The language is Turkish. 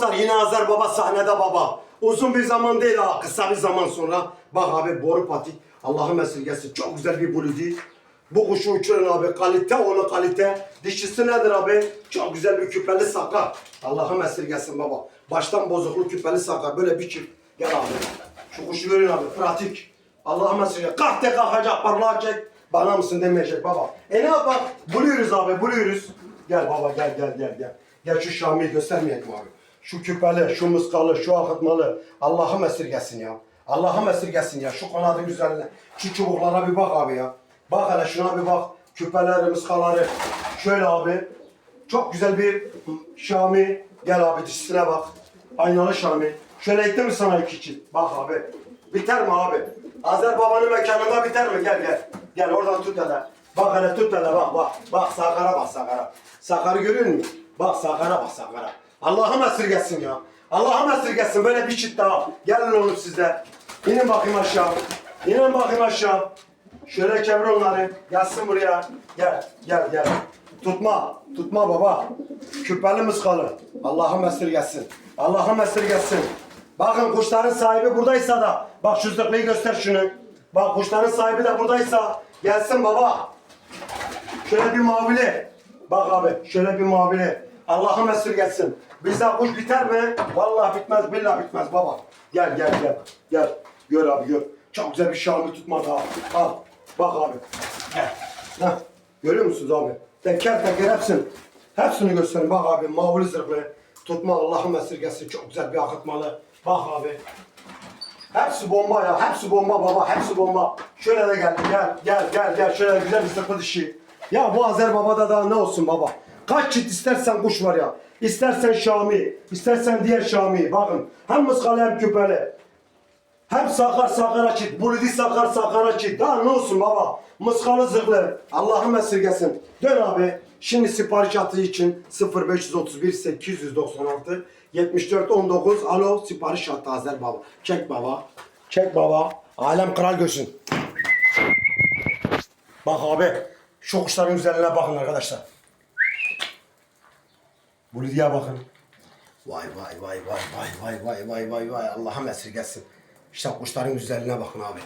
dostlar yine Azer Baba sahnede baba. Uzun bir zaman değil ha kısa bir zaman sonra. Bak abi boru patik. Allah'ım esirgesin çok güzel bir buludi. Bu kuşu uçurun abi kalite onu kalite. Dişisi nedir abi? Çok güzel bir küpeli sakar. Allah'ım esirgesin baba. Baştan bozuklu küpeli sakar böyle bir. Gel abi. Şu kuşu görün abi pratik. Allah'ım esirgesin. Kalk de kalkacak parlağa çek. Bana mısın demeyecek baba. E ne yapalım? Buluyoruz abi buluyoruz. Gel baba gel gel gel gel. Gel şu Şami'yi göstermeyelim abi. Şu küpeli, şu mıskalı, şu akıtmalı. Allah'ım esirgesin ya. Allah'ım esirgesin ya. Şu kanadın güzelliğine. Şu çubuklara bir bak abi ya. Bak hele şuna bir bak. Küpeleri, mıskaları. Şöyle abi. Çok güzel bir Şami. Gel abi dişisine bak. Aynalı Şami. Şöyle ekti mi sana iki çift? Bak abi. Biter mi abi? Azer babanın mekanında biter mi? Gel gel. Gel oradan tut hele. Bak hele tut hele bak bak. Bak Sakar'a bak Sakar'a. Sakar'ı görüyor musun? Bak Sakar'a bak Sakar'a. Allah'ım esirgesin ya. Allah'ım esirgesin böyle bir çift daha. Gelin oğlum sizde. İnin bakayım aşağı. İnin bakayım aşağı. Şöyle çevir onları. Gelsin buraya. Gel gel gel. Tutma. Tutma baba. Küpeli mıskalı. Allah'ım esirgesin. Allah'ım esirgesin. Bakın kuşların sahibi buradaysa da. Bak şu zıplıyı göster şunu. Bak kuşların sahibi de buradaysa. Gelsin baba. Şöyle bir mavili. Bak abi şöyle bir mavili. Allah'ım esirgesin. Bizde kuş biter mi? Vallahi bitmez billahi bitmez baba. Gel gel gel. Gel. Gör abi gör. Çok güzel bir şahmi tutma daha. Al. Bak abi. Gel. Heh. Görüyor musunuz abi? Teker teker hepsini. Hepsini gösterin. Bak abi mavili zırhlı. Tutma Allah'ım esirgesin. Çok güzel bir akıtmalı. Bak abi. Hepsi bomba ya. Hepsi bomba baba. Hepsi bomba. Şöyle de gel. Gel gel gel gel. Şöyle güzel bir sıkı dişi. Ya bu Azer babada daha ne olsun baba. Kaç çift istersen kuş var ya. İstersen Şami, istersen diğer Şami. Bakın hem mıskalı hem küpeli. Hem sakar sakara çift, bulidi sakar sakara çift. Daha ne olsun baba? Mıskalı zırhlı. Allah'ım esirgesin. Dön abi. Şimdi sipariş attığı için 0531 896 74 19 alo sipariş attı Azer baba. Çek baba. Çek baba. Alem kral görsün. Bak abi. Şu kuşların güzelliğine bakın arkadaşlar. Bulidiye bakın. Vay vay vay vay vay vay vay vay vay vay Allah'ım esirgesin. İşte kuşların güzelliğine bakın abi.